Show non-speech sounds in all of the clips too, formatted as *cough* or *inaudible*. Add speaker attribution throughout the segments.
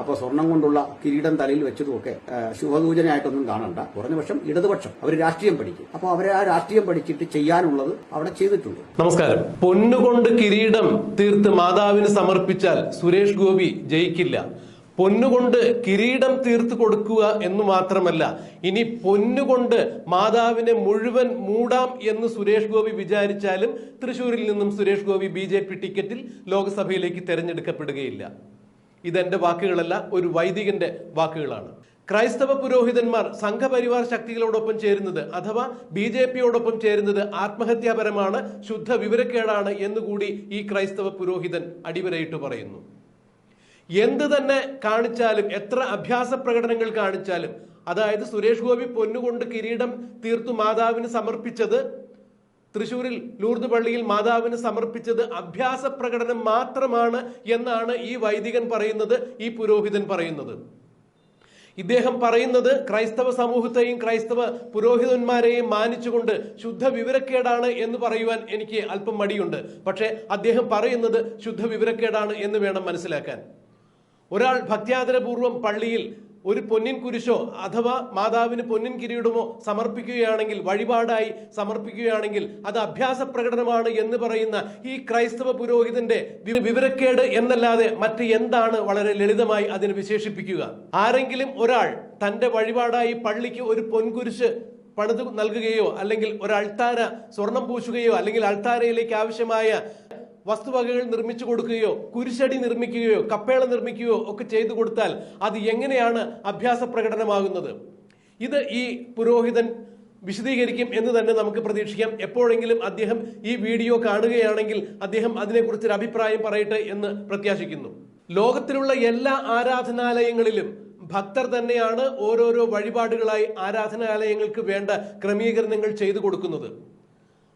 Speaker 1: അപ്പോൾ സ്വർണം കൊണ്ടുള്ള കിരീടം തലയിൽ വെച്ചതുമൊക്കെ ശുഭസൂചനയായിട്ടൊന്നും കാണണ്ട. കുറഞ്ഞപക്ഷം ഇടതുപക്ഷം അവർ രാഷ്ട്രീയം പഠിക്കും. അപ്പോൾ അവരെ ആ രാഷ്ട്രീയം പഠിച്ചിട്ട് ചെയ്യാനുള്ളത് അവിടെ ചെയ്തിട്ടുണ്ട്.
Speaker 2: നമസ്കാരം. പൊന്നുകൊണ്ട് കിരീടം തീർത്ത് മാതാവിന് സമർപ്പിച്ചാൽ സുരേഷ് ഗോപി ജയിക്കില്ല. പൊന്നുകൊണ്ട് കിരീടം തീർത്ത് കൊടുക്കുക എന്ന് മാത്രമല്ല ഇനി പൊന്നുകൊണ്ട് മാതാവിനെ മുഴുവൻ മൂടാം എന്ന് സുരേഷ് ഗോപി വിചാരിച്ചാലും തൃശൂരിൽ നിന്നും സുരേഷ് ഗോപി ബി ടിക്കറ്റിൽ ലോക്സഭയിലേക്ക് തെരഞ്ഞെടുക്കപ്പെടുകയില്ല. ഇതെന്റെ വാക്കുകളല്ല ഒരു വൈദികന്റെ വാക്കുകളാണ്. ക്രൈസ്തവ പുരോഹിതന്മാർ സംഘപരിവാർ ശക്തികളോടൊപ്പം ചേരുന്നത് അഥവാ ബി ജെ പിയോടൊപ്പം ചേരുന്നത് ആത്മഹത്യാപരമാണ് ശുദ്ധ വിവരക്കേടാണ് എന്നുകൂടി ഈ ക്രൈസ്തവ പുരോഹിതൻ അടിവരയിട്ട് പറയുന്നു. എന്ത് തന്നെ കാണിച്ചാലും എത്ര അഭ്യാസ പ്രകടനങ്ങൾ കാണിച്ചാലും അതായത് സുരേഷ് ഗോപി പൊന്നുകൊണ്ട് കിരീടം തീർത്തു മാതാവിന് സമർപ്പിച്ചത് തൃശൂരിൽ ലൂർദ് പള്ളിയിൽ മാതാവിന് സമർപ്പിച്ചത് അഭ്യാസ പ്രകടനം മാത്രമാണ് എന്നാണ് ഈ വൈദികൻ പറയുന്നത് ഈ പുരോഹിതൻ പറയുന്നത്. ഇദ്ദേഹം പറയുന്നത് ക്രൈസ്തവ സമൂഹത്തെയും ക്രൈസ്തവ പുരോഹിതന്മാരെയും മാനിച്ചുകൊണ്ട് ശുദ്ധ വിവരക്കേടാണ് എന്ന് പറയുവാൻ എനിക്ക് അല്പം മടിയുണ്ട്. പക്ഷേ അദ്ദേഹം പറയുന്നത് ശുദ്ധ വിവരക്കേടാണ് എന്ന് വേണം മനസ്സിലാക്കാൻ. ഒരാൾ ഭക്ത്യാദരപൂർവം പള്ളിയിൽ ഒരു പൊന്നിൻ കുരിശോ അഥവാ മാതാവിന് പൊന്നിൻ കിരീടമോ സമർപ്പിക്കുകയാണെങ്കിൽ വഴിപാടായി സമർപ്പിക്കുകയാണെങ്കിൽ അത് അഭ്യാസ പ്രകടനമാണ് എന്ന് പറയുന്ന ഈ ക്രൈസ്തവ പുരോഹിതന്റെ വിവരക്കേട് എന്നല്ലാതെ മറ്റ് എന്താണ് വളരെ ലളിതമായി അതിന് വിശേഷിപ്പിക്കുക. ആരെങ്കിലും ഒരാൾ തന്റെ വഴിപാടായി പള്ളിക്ക് ഒരു പൊൻകുരിശ് പണിത് നൽകുകയോ അല്ലെങ്കിൽ ഒരു അൾത്താര സ്വർണം പൂശുകയോ അല്ലെങ്കിൽ അൾത്താരയിലേക്ക് ആവശ്യമായ വസ്തുവകകൾ നിർമ്മിച്ചു കൊടുക്കുകയോ കുരിശടി നിർമ്മിക്കുകയോ കപ്പേള നിർമ്മിക്കുകയോ ഒക്കെ ചെയ്തു കൊടുത്താൽ അത് എങ്ങനെയാണ് അഭ്യാസ പ്രകടനമാകുന്നത്? ഇത് ഈ പുരോഹിതൻ വിശദീകരിക്കും എന്ന് തന്നെ നമുക്ക് പ്രതീക്ഷിക്കാം. എപ്പോഴെങ്കിലും അദ്ദേഹം ഈ വീഡിയോ കാണുകയാണെങ്കിൽ അദ്ദേഹം അതിനെക്കുറിച്ചൊരു അഭിപ്രായം പറയട്ടെ എന്ന് പ്രത്യാശിക്കുന്നു. ലോകത്തിലുള്ള എല്ലാ ആരാധനാലയങ്ങളിലും ഭക്തർ തന്നെയാണ് ഓരോരോ വഴിപാടുകളായി ആരാധനാലയങ്ങൾക്ക് വേണ്ട ക്രമീകരണങ്ങൾ ചെയ്തു കൊടുക്കുന്നത്.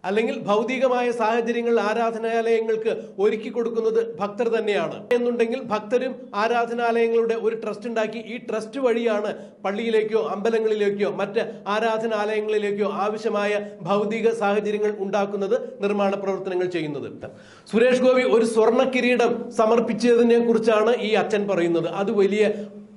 Speaker 2: അല്ലെങ്കിൽ ഭൗതികമായ സാഹചര്യങ്ങൾ ആരാധനാലയങ്ങൾക്ക് ഒരുക്കി കൊടുക്കുന്നത് ഭക്തർ തന്നെയാണ്. എന്നുണ്ടെങ്കിൽ ഭക്തരും ആരാധനാലയങ്ങളുടെ ഒരു ട്രസ്റ്റ് ഉണ്ടാക്കി ഈ ട്രസ്റ്റ് വഴിയാണ് പള്ളിയിലേക്കോ അമ്പലങ്ങളിലേക്കോ മറ്റ് ആരാധനാലയങ്ങളിലേക്കോ ആവശ്യമായ ഭൗതിക സാഹചര്യങ്ങൾ ഉണ്ടാക്കുന്നത് നിർമ്മാണ പ്രവർത്തനങ്ങൾ ചെയ്യുന്നത്. സുരേഷ് ഗോപി ഒരു സ്വർണ കിരീടം സമർപ്പിച്ചതിനെ കുറിച്ചാണ് ഈ അച്ഛൻ പറയുന്നത്. അത് വലിയ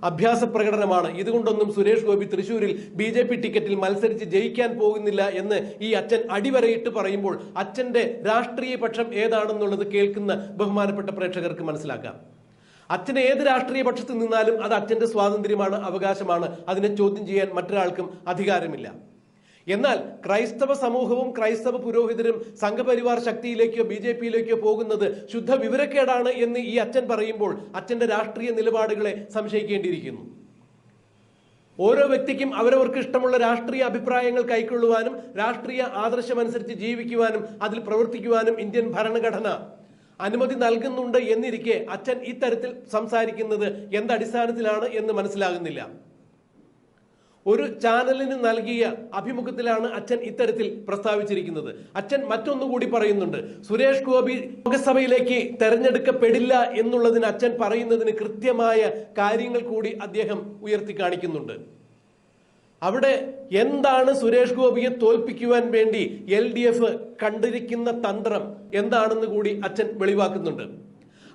Speaker 2: അഭ്യാസ പ്രകടനമാണ്. ഇതുകൊണ്ടൊന്നും സുരേഷ് ഗോപി തൃശൂരിൽ ബി ജെ പി ടിക്കറ്റിൽ മത്സരിച്ച് ജയിക്കാൻ പോകുന്നില്ല എന്ന് ഈ അച്ഛൻ അടിവരയിട്ട് പറയുമ്പോൾ അച്ഛന്റെ രാഷ്ട്രീയ പക്ഷം ഏതാണെന്നുള്ളത് കേൾക്കുന്ന ബഹുമാനപ്പെട്ട പ്രേക്ഷകർക്ക് മനസ്സിലാക്കാം. അച്ഛൻ ഏത് രാഷ്ട്രീയ പക്ഷത്ത് നിന്നാലും അത് അച്ഛന്റെ സ്വാതന്ത്ര്യമാണ് അവകാശമാണ്. അതിനെ ചോദ്യം ചെയ്യാൻ മറ്റൊരാൾക്കും അധികാരമില്ല. എന്നാൽ ക്രൈസ്തവ സമൂഹവും ക്രൈസ്തവ പുരോഹിതരും സംഘപരിവാർ ശക്തിയിലേക്കോ ബി ജെ പിയിലേക്കോ പോകുന്നത് ശുദ്ധ വിവരക്കേടാണ് എന്ന് ഈ അച്ഛൻ പറയുമ്പോൾ അച്ഛന്റെ രാഷ്ട്രീയ നിലപാടുകളെ സംശയിക്കേണ്ടിയിരിക്കുന്നു. ഓരോ വ്യക്തിക്കും അവരവർക്ക് ഇഷ്ടമുള്ള രാഷ്ട്രീയ അഭിപ്രായങ്ങൾ കൈക്കൊള്ളുവാനും രാഷ്ട്രീയ ആദർശമനുസരിച്ച് ജീവിക്കുവാനും അതിൽ പ്രവർത്തിക്കുവാനും ഇന്ത്യൻ ഭരണഘടന അനുമതി നൽകുന്നുണ്ട് എന്നിരിക്കെ അച്ഛൻ ഇത്തരത്തിൽ സംസാരിക്കുന്നത് എന്തടിസ്ഥാനത്തിലാണ് എന്ന് മനസ്സിലാകുന്നില്ല. ഒരു ചാനലിന് നൽകിയ അഭിമുഖത്തിലാണ് അച്ഛൻ ഇത്തരത്തിൽ പ്രസ്താവിച്ചിരിക്കുന്നത്. അച്ഛൻ മറ്റൊന്നുകൂടി പറയുന്നുണ്ട് സുരേഷ് ഗോപി ലോകസഭയിലേക്ക് തെരഞ്ഞെടുക്കപ്പെടില്ല എന്നുള്ളതിന് അച്ഛൻ പറയുന്നതിന് കൃത്യമായ കാര്യങ്ങൾ കൂടി അദ്ദേഹം ഉയർത്തി കാണിക്കുന്നുണ്ട്. അവിടെ എന്താണ് സുരേഷ് ഗോപിയെ തോൽപ്പിക്കുവാൻ വേണ്ടി എൽ കണ്ടിരിക്കുന്ന തന്ത്രം എന്താണെന്ന് കൂടി അച്ഛൻ വെളിവാക്കുന്നുണ്ട്.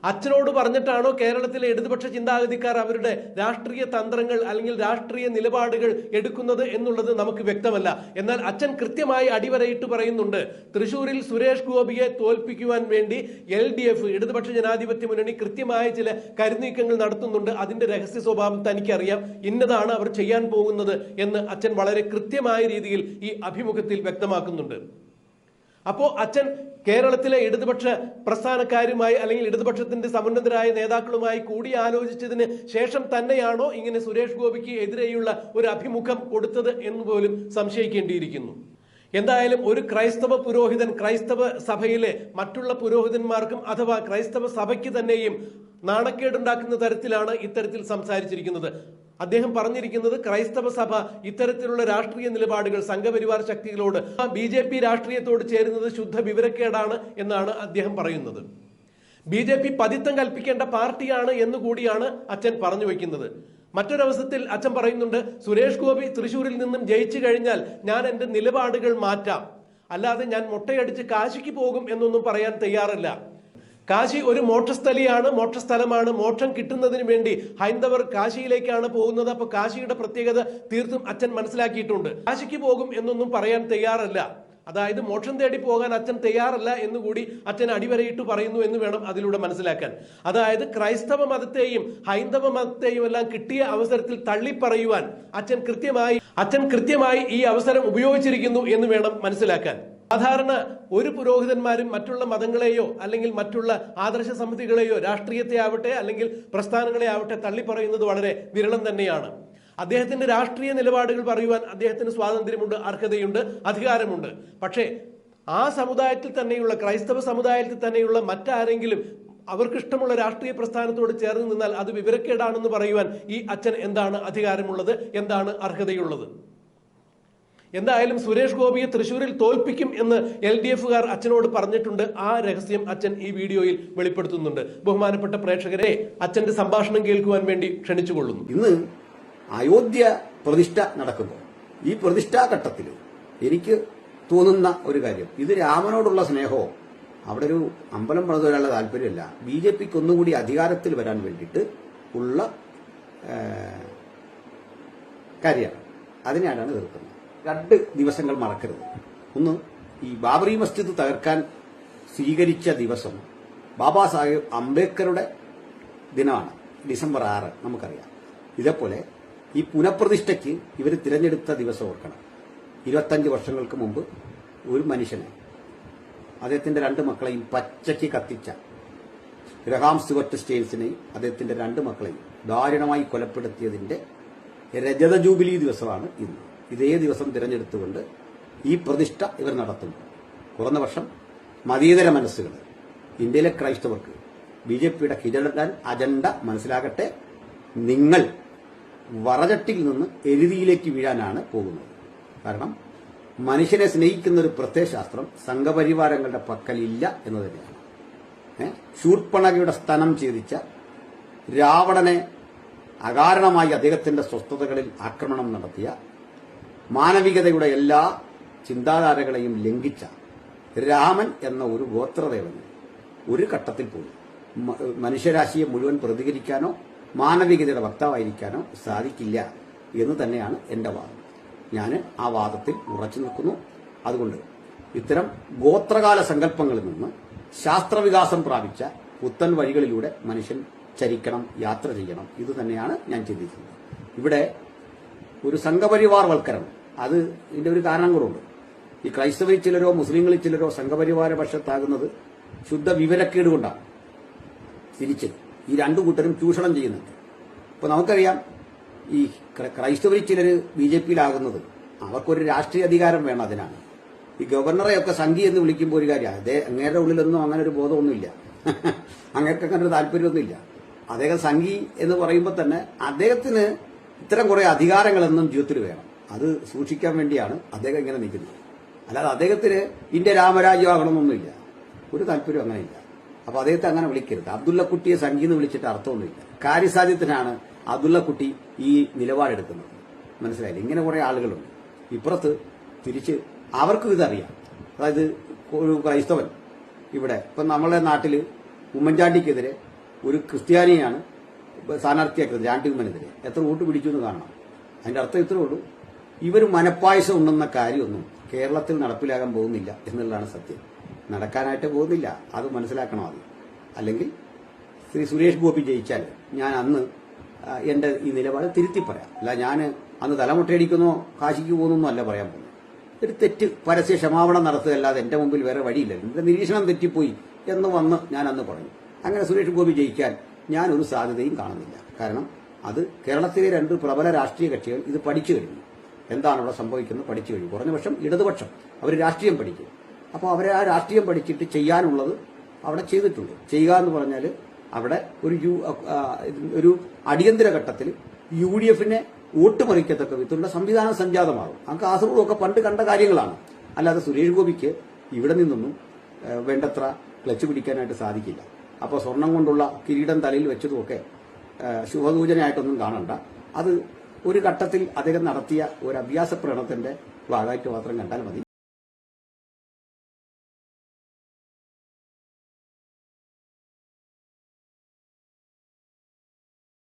Speaker 2: അച്ഛനോട് പറഞ്ഞിട്ടാണോ കേരളത്തിലെ ഇടതുപക്ഷ ചിന്താഗതിക്കാർ അവരുടെ രാഷ്ട്രീയ തന്ത്രങ്ങൾ അല്ലെങ്കിൽ രാഷ്ട്രീയ നിലപാടുകൾ എടുക്കുന്നത് എന്നുള്ളത് നമുക്ക് വ്യക്തമല്ല. എന്നാൽ അച്ഛൻ കൃത്യമായി അടിവരയിട്ട് പറയുന്നുണ്ട്. തൃശൂരിൽ സുരേഷ് ഗോപിയെ തോൽപ്പിക്കുവാൻ വേണ്ടി എൽ ഡി എഫ് ഇടതുപക്ഷ ജനാധിപത്യ മുന്നണി കൃത്യമായ ചില കരുനീക്കങ്ങൾ നടത്തുന്നുണ്ട്. അതിന്റെ രഹസ്യ സ്വഭാവം തനിക്കറിയാം. ഇന്നതാണ് അവർ ചെയ്യാൻ പോകുന്നത് എന്ന് അച്ഛൻ വളരെ കൃത്യമായ രീതിയിൽ ഈ അഭിമുഖത്തിൽ വ്യക്തമാക്കുന്നുണ്ട്. അപ്പോൾ അച്ഛൻ കേരളത്തിലെ ഇടതുപക്ഷ പ്രസ്ഥാനക്കാരുമായി അല്ലെങ്കിൽ ഇടതുപക്ഷത്തിന്റെ സമുന്നതരായ നേതാക്കളുമായി കൂടിയാലോചിച്ചതിന് ശേഷം തന്നെയാണോ ഇങ്ങനെ സുരേഷ് ഗോപിക്ക് എതിരെയുള്ള ഒരു അഭിമുഖം കൊടുത്തത് എന്ന് പോലും സംശയിക്കേണ്ടിയിരിക്കുന്നു. എന്തായാലും ഒരു ക്രൈസ്തവ പുരോഹിതൻ ക്രൈസ്തവ സഭയിലെ മറ്റുള്ള പുരോഹിതന്മാർക്കും അഥവാ ക്രൈസ്തവ സഭയ്ക്ക് തന്നെയും നാണക്കേടുണ്ടാക്കുന്ന തരത്തിലാണ് ഇത്തരത്തിൽ സംസാരിച്ചിരിക്കുന്നത്. അദ്ദേഹം പറഞ്ഞിരിക്കുന്നത് ക്രൈസ്തവ സഭ ഇത്തരത്തിലുള്ള രാഷ്ട്രീയ നിലപാടുകൾ സംഘപരിവാർ ശക്തികളോട് ബി ജെ പി രാഷ്ട്രീയത്തോട് ചേരുന്നത് ശുദ്ധ വിവരക്കേടാണ് എന്നാണ് അദ്ദേഹം പറയുന്നത്. ബി ജെ പി പതിത്തം കൽപ്പിക്കേണ്ട പാർട്ടിയാണ് എന്ന് കൂടിയാണ് അച്ഛൻ പറഞ്ഞു വെക്കുന്നത്. മറ്റൊരവസരത്തിൽ അച്ഛൻ പറയുന്നുണ്ട് സുരേഷ് ഗോപി തൃശൂരിൽ നിന്നും ജയിച്ചു കഴിഞ്ഞാൽ ഞാൻ എന്റെ നിലപാടുകൾ മാറ്റാം. അല്ലാതെ ഞാൻ മുട്ടയടിച്ച് കാശിക്ക് പോകും എന്നൊന്നും പറയാൻ തയ്യാറല്ല. കാശി ഒരു മോക്ഷസ്ഥലിയാണ് മോക്ഷസ്ഥലമാണ് മോക്ഷം കിട്ടുന്നതിന് വേണ്ടി ഹൈന്ദവർ കാശിയിലേക്കാണ് പോകുന്നത്. അപ്പൊ കാശിയുടെ പ്രത്യേകത തീർത്തും അച്ഛൻ മനസ്സിലാക്കിയിട്ടുണ്ട്. കാശിക്ക് പോകും എന്നൊന്നും പറയാൻ തയ്യാറല്ല. അതായത് മോക്ഷം തേടി പോകാൻ അച്ഛൻ തയ്യാറല്ല എന്നുകൂടി അച്ഛൻ അടിവരയിട്ട് പറയുന്നു എന്ന് വേണം അതിലൂടെ മനസ്സിലാക്കാൻ. അതായത് ക്രൈസ്തവ മതത്തെയും ഹൈന്ദവ മതത്തെയും എല്ലാം കിട്ടിയ അവസരത്തിൽ തള്ളിപ്പറയുവാൻ അച്ഛൻ കൃത്യമായി അച്ഛൻ കൃത്യമായി ഈ അവസരം ഉപയോഗിച്ചിരിക്കുന്നു എന്ന് വേണം മനസ്സിലാക്കാൻ. സാധാരണ ഒരു പുരോഹിതന്മാരും മറ്റുള്ള മതങ്ങളെയോ അല്ലെങ്കിൽ മറ്റുള്ള ആദർശ സമിതികളെയോ രാഷ്ട്രീയത്തെ ആവട്ടെ അല്ലെങ്കിൽ പ്രസ്ഥാനങ്ങളെ ആവട്ടെ തള്ളിപ്പറയുന്നത് വളരെ വിരളം തന്നെയാണ്. അദ്ദേഹത്തിന്റെ രാഷ്ട്രീയ നിലപാടുകൾ പറയുവാൻ അദ്ദേഹത്തിന് സ്വാതന്ത്ര്യമുണ്ട് അർഹതയുണ്ട് അധികാരമുണ്ട്. പക്ഷേ ആ സമുദായത്തിൽ തന്നെയുള്ള ക്രൈസ്തവ സമുദായത്തിൽ തന്നെയുള്ള മറ്റാരെങ്കിലും അവർക്കിഷ്ടമുള്ള രാഷ്ട്രീയ പ്രസ്ഥാനത്തോട് ചേർന്ന് നിന്നാൽ അത് വിവരക്കേടാണെന്ന് പറയുവാൻ ഈ അച്ഛൻ എന്താണ് അധികാരമുള്ളത് എന്താണ് അർഹതയുള്ളത്? എന്തായാലും സുരേഷ് ഗോപിയെ തൃശൂരിൽ തോൽപ്പിക്കും എന്ന് എൽ ഡി എഫുകാർ അച്ഛനോട് പറഞ്ഞിട്ടുണ്ട്. ആ രഹസ്യം അച്ഛൻ ഈ വീഡിയോയിൽ വെളിപ്പെടുത്തുന്നുണ്ട്. ബഹുമാനപ്പെട്ട പ്രേക്ഷകരെ അച്ഛന്റെ സംഭാഷണം കേൾക്കുവാൻ വേണ്ടി ക്ഷണിച്ചുകൊള്ളുന്നു.
Speaker 1: ഇന്ന് അയോധ്യ പ്രതിഷ്ഠ നടക്കുന്നു. ഈ പ്രതിഷ്ഠാഘട്ടത്തിൽ എനിക്ക് തോന്നുന്ന ഒരു കാര്യം. ഇത് രാമനോടുള്ള സ്നേഹമോ അവിടെ ഒരു അമ്പലം പണിത് വരാനുള്ള താല്പര്യമല്ല. ബി ജെ പിക്ക് ഒന്നുകൂടി അധികാരത്തിൽ വരാൻ വേണ്ടിയിട്ട് ഉള്ള കാര്യമാണ്. അതിനെയാണ് എതിർക്കുന്നത്. രണ്ട് ദിവസങ്ങൾ മറക്കരുത്. ഒന്ന് ഈ ബാബറി മസ്ജിദ് തകർക്കാൻ സ്വീകരിച്ച ദിവസം ബാബാ സാഹേബ് അംബേദ്കറുടെ ദിനമാണ് ഡിസംബർ ആറ് നമുക്കറിയാം. ഇതേപോലെ ഈ പുനഃപ്രതിഷ്ഠയ്ക്ക് ഇവർ തിരഞ്ഞെടുത്ത ദിവസം ഓർക്കണം. ഇരുപത്തഞ്ച് വർഷങ്ങൾക്ക് മുമ്പ് ഒരു മനുഷ്യനെ അദ്ദേഹത്തിന്റെ രണ്ട് മക്കളെയും പച്ചയ്ക്ക് കത്തിച്ച ഗ്രഹാം സ്റ്റുവർട്ട് സ്റ്റെയിൻസിനെയും അദ്ദേഹത്തിന്റെ രണ്ട് മക്കളെയും ദാരുണമായി കൊലപ്പെടുത്തിയതിന്റെ രജത ജൂബിലി ദിവസമാണ് ഇന്ന്. ഇതേ ദിവസം തിരഞ്ഞെടുത്തുകൊണ്ട് ഈ പ്രതിഷ്ഠ ഇവർ നടത്തുന്നു കുറഞ്ഞ വർഷം മതീതര മനസ്സുകൾ. ഇന്ത്യയിലെ ക്രൈസ്തവർക്ക് ബി ജെ പിയുടെ കിരടൻ അജണ്ട മനസ്സിലാകട്ടെ. നിങ്ങൾ വറചട്ടിൽ നിന്ന് എരുതിയിലേക്ക് വീഴാനാണ് പോകുന്നത്. കാരണം മനുഷ്യനെ സ്നേഹിക്കുന്ന ഒരു പ്രത്യയശാസ്ത്രം സംഘപരിവാരങ്ങളുടെ പക്കലില്ല എന്ന് തന്നെയാണ്? ശൂർപ്പണകയുടെ സ്ഥനം ഛേദിച്ച രാവണനെ അകാരണമായി അദ്ദേഹത്തിന്റെ സ്വസ്ഥതകളിൽ ആക്രമണം നടത്തിയ മാനവികതയുടെ എല്ലാ ചിന്താധാരകളെയും ലംഘിച്ച രാമൻ എന്ന ഒരു ഗോത്രദേവന് ഒരു ഘട്ടത്തിൽ പോലും മനുഷ്യരാശിയെ മുഴുവൻ പ്രതികരിക്കാനോ മാനവികതയുടെ വക്താവായിരിക്കാനോ സാധിക്കില്ല എന്ന് തന്നെയാണ് എന്റെ വാദം. ഞാൻ ആ വാദത്തിൽ ഉറച്ചു നിൽക്കുന്നു. അതുകൊണ്ട് ഇത്തരം ഗോത്രകാല സങ്കല്പങ്ങളിൽ നിന്ന് ശാസ്ത്രവികാസം പ്രാപിച്ച പുത്തൻ വഴികളിലൂടെ മനുഷ്യൻ ചരിക്കണം യാത്ര ചെയ്യണം. ഇത് തന്നെയാണ് ഞാൻ ചിന്തിക്കുന്നത്. ഇവിടെ ഒരു സംഘപരിവാർ വൽക്കരണം അത് ഇതിന്റെ ഒരു കാരണം കൂടെ ഈ ക്രൈസ്തവരിൽ ചിലരോ മുസ്ലിങ്ങളിൽ ചിലരോ സംഘപരിവാര പക്ഷത്താകുന്നത് ശുദ്ധ വിവരക്കേട് കൊണ്ടാണ് തിരിച്ച് ഈ രണ്ടു കൂട്ടരും ചൂഷണം ചെയ്യുന്നുണ്ട്. ഇപ്പൊ നമുക്കറിയാം ഈ ക്ര- ക്രൈസ്തവരിൽ ചിലർ ബി ജെ പിയിലാകുന്നത് അവർക്കൊരു രാഷ്ട്രീയ അധികാരം വേണം അതിനാണ്. ഈ ഗവർണറെയൊക്കെ സംഘി എന്ന് വിളിക്കുമ്പോൾ ഒരു കാര്യം അതേ അങ്ങേരുടെ ഉള്ളിലൊന്നും അങ്ങനെ ഒരു ബോധമൊന്നുമില്ല. *laughs* അങ്ങേർക്ക് അങ്ങനെ ഒരു താല്പര്യമൊന്നുമില്ല. അദ്ദേഹം സംഘി എന്ന് പറയുമ്പോൾ തന്നെ അദ്ദേഹത്തിന് ഇത്തരം കുറെ അധികാരങ്ങളെന്നും ജീവിതത്തിൽ വേണം. അത് സൂക്ഷിക്കാൻ വേണ്ടിയാണ് അദ്ദേഹം ഇങ്ങനെ നിൽക്കുന്നത്. അല്ലാതെ അദ്ദേഹത്തിന് ഇന്ത്യ രാമരാജ്യമാകണമെന്നൊന്നുമില്ല. ഒരു താല്പര്യം അങ്ങനെയില്ല. അപ്പൊ അദ്ദേഹത്തെ അങ്ങനെ വിളിക്കരുത്. അബ്ദുള്ളക്കുട്ടിയെ സംഗീതം വിളിച്ചിട്ട് അർത്ഥമൊന്നുമില്ല. കാര്യസാധ്യത്തിനാണ് അബ്ദുള്ളക്കുട്ടി ഈ നിലപാടെടുക്കുന്നത്. മനസ്സിലായില്ല? ഇങ്ങനെ കുറെ ആളുകളുണ്ട്. ഇപ്പുറത്ത് തിരിച്ച് അവർക്കും ഇതറിയാം. അതായത് ഒരു ക്രൈസ്തവൻ ഇവിടെ. ഇപ്പൊ നമ്മളെ നാട്ടിൽ ഉമ്മൻചാണ്ടിക്കെതിരെ ഒരു ക്രിസ്ത്യാനിയാണ് സ്ഥാനാർത്ഥിയാക്കുന്നത് ചാണ്ടി ഉമ്മനെതിരെ. എത്ര വോട്ട് പിടിച്ചു എന്ന് കാണണം. അതിന്റെ അർത്ഥം ഇത്രേ ഉള്ളൂ. ഇവർ മനപ്പായസം ഉണ്ടെന്ന കാര്യമൊന്നും കേരളത്തിൽ നടപ്പിലാകാൻ പോകുന്നില്ല എന്നുള്ളതാണ് സത്യം. നടക്കാനായിട്ട് പോകുന്നില്ല. അത് മനസ്സിലാക്കണം അത് അല്ലെങ്കിൽ ശ്രീ സുരേഷ് ഗോപി ജയിച്ചാൽ ഞാൻ അന്ന് എന്റെ ഈ നിലപാട് തിരുത്തി പറയാം. അല്ല ഞാൻ അന്ന് തലമുട്ടയടിക്കുന്നോ കാശിക്ക് പോകുന്നോ അല്ല പറയാൻ പോകുന്നത്. ഒരു തെറ്റ് പരസ്യ ക്ഷമാപണം നടത്തുകയല്ലാതെ എന്റെ മുമ്പിൽ വേറെ വഴിയില്ല. എന്റെ നിരീക്ഷണം തെറ്റിപ്പോയി എന്ന് വന്ന് ഞാൻ അന്ന് പറഞ്ഞു. അങ്ങനെ സുരേഷ് ഗോപി ജയിക്കാൻ ഞാൻ ഒരു സാധ്യതയും കാണുന്നില്ല. കാരണം അത് കേരളത്തിലെ രണ്ട് പ്രബല രാഷ്ട്രീയ കക്ഷികൾ ഇത് പഠിച്ചു കഴിഞ്ഞു. എന്താണ് അവിടെ സംഭവിക്കുന്നത് പഠിച്ചു കഴിഞ്ഞു. കുറഞ്ഞപക്ഷം ഇടതുപക്ഷം അവർ രാഷ്ട്രീയം പഠിക്കും. അപ്പോൾ അവരെ ആ രാഷ്ട്രീയം പഠിച്ചിട്ട് ചെയ്യാനുള്ളത് അവിടെ ചെയ്തിട്ടുണ്ട്. ചെയ്യുക എന്ന് പറഞ്ഞാൽ അവിടെ ഒരു യു ഒരു അടിയന്തര ഘട്ടത്തിൽ യു ഡി എഫിനെ വോട്ട് മറിക്കത്തക്ക വിധത്തിലുള്ള സംവിധാനം സംജാതമാകും. ആ കാസർഗോഡൊക്കെ പണ്ട് കണ്ട കാര്യങ്ങളാണ്. അല്ലാതെ സുരേഷ് ഗോപിക്ക് ഇവിടെ നിന്നൊന്നും വേണ്ടത്ര ക്ലച്ച് പിടിക്കാനായിട്ട് സാധിക്കില്ല. അപ്പോൾ സ്വർണം കൊണ്ടുള്ള കിരീടം തലയിൽ വെച്ചതുമൊക്കെ ശുഭസൂചനയായിട്ടൊന്നും കാണണ്ട. അത് ഒരു ഘട്ടത്തിൽ അദ്ദേഹം നടത്തിയ ഒരു അഭ്യാസ പ്രകടനത്തിന്റെ ഭാഗമായിട്ട് മാത്രം കണ്ടാൽ മതി.